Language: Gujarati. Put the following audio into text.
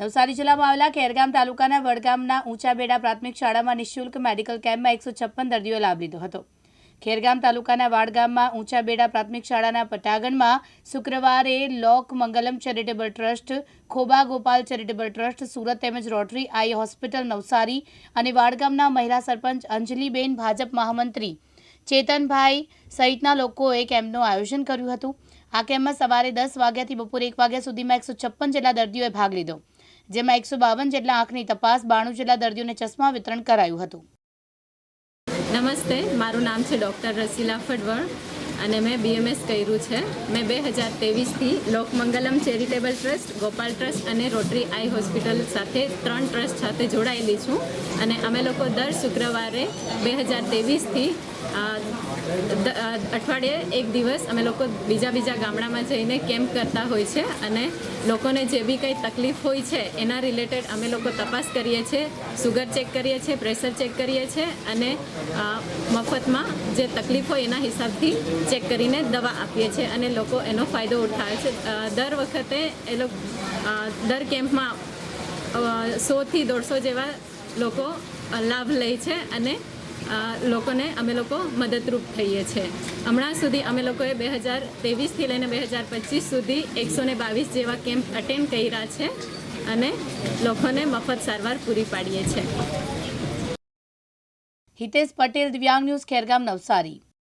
નવસારી જિલ્લામાં આવેલા ખેરગામ તાલુકાના વડગામના ઊંચાબેડા પ્રાથમિક શાળામાં નિઃશુલ્ક મેડિકલ કેમ્પમાં એકસો છપ્પન દર્દીઓએ લાભ લીધો હતો. ખેરગામ તાલુકાના વાડગામમાં ઊંચાબેડા પ્રાથમિક શાળાના પટાગણમાં શુક્રવારે Lok Mangalam charitable trust, Khoba Gopal charitable trust, Surat તેમજ રોટરી આઈ હોસ્પિટલ નવસારી અને વાડગામના મહિલા સરપંચ અંજલિબેન ભાજપ મહામંત્રી ચેતનભાઈ સહિતના લોકોએ કેમ્પનું આયોજન કર્યું હતું. આ કેમ્પમાં સવારે દસ વાગ્યાથી બપોરે એક વાગ્યા સુધીમાં એકસો છપ્પન જેટલા દર્દીઓએ ભાગ લીધો. જેમાં એકસો બાવન જેટલા આંખની તપાસ, બાણું જેટલા દર્દીઓને ચશ્મા વિતરણ કરાયું હતું. નમસ્તે, મારું નામ છે ડૉક્ટર રસીલા ફડવળ અને મેં બીએમએસ કર્યું છે. મેં બે હજાર તેવીસથી Lokmangalam charitable trust, Gopal trust અને રોટરી આઈ હોસ્પિટલ સાથે ત્રણ ટ્રસ્ટ સાથે જોડાયેલી છું. અને અમે લોકો દર શુક્રવારે બે હજાર તેવીસથી અઠવાડિયે એક દિવસ અમે લોકો બીજા બીજા ગામડામાં જઈને કેમ્પ કરતા હોય છે અને લોકોને જે બી કંઈ તકલીફ હોય છે એના રિલેટેડ અમે લોકો તપાસ કરીએ છીએ, સુગર ચેક કરીએ છીએ, પ્રેશર ચેક કરીએ છીએ અને મફતમાં જે તકલીફ હોય એના હિસાબથી ચેક કરીને દવા આપીએ છીએ અને લોકો એનો ફાયદો ઉઠાવે છે. દર વખતે એ લોકો દર કેમ્પમાં સોથી દોઢસો જેવા લોકો લાભ લે છે અને લોકોને અમે લોકો મદદરૂપ થઈએ છીએ હમણાં સુધી અમે લોકોએ બે હજાર ત્રેવીસથી લઈને બે હજાર પચીસ સુધી એકસો ને બાવીસ જેવા કેમ્પ અટેન્ડ કર્યા છે અને લોકોને મફત સારવાર પૂરી પાડીએ છીએ હિતેશ પટેલ, દિવ્યાંગ ન્યૂઝ, ખેરગામ નવસારી.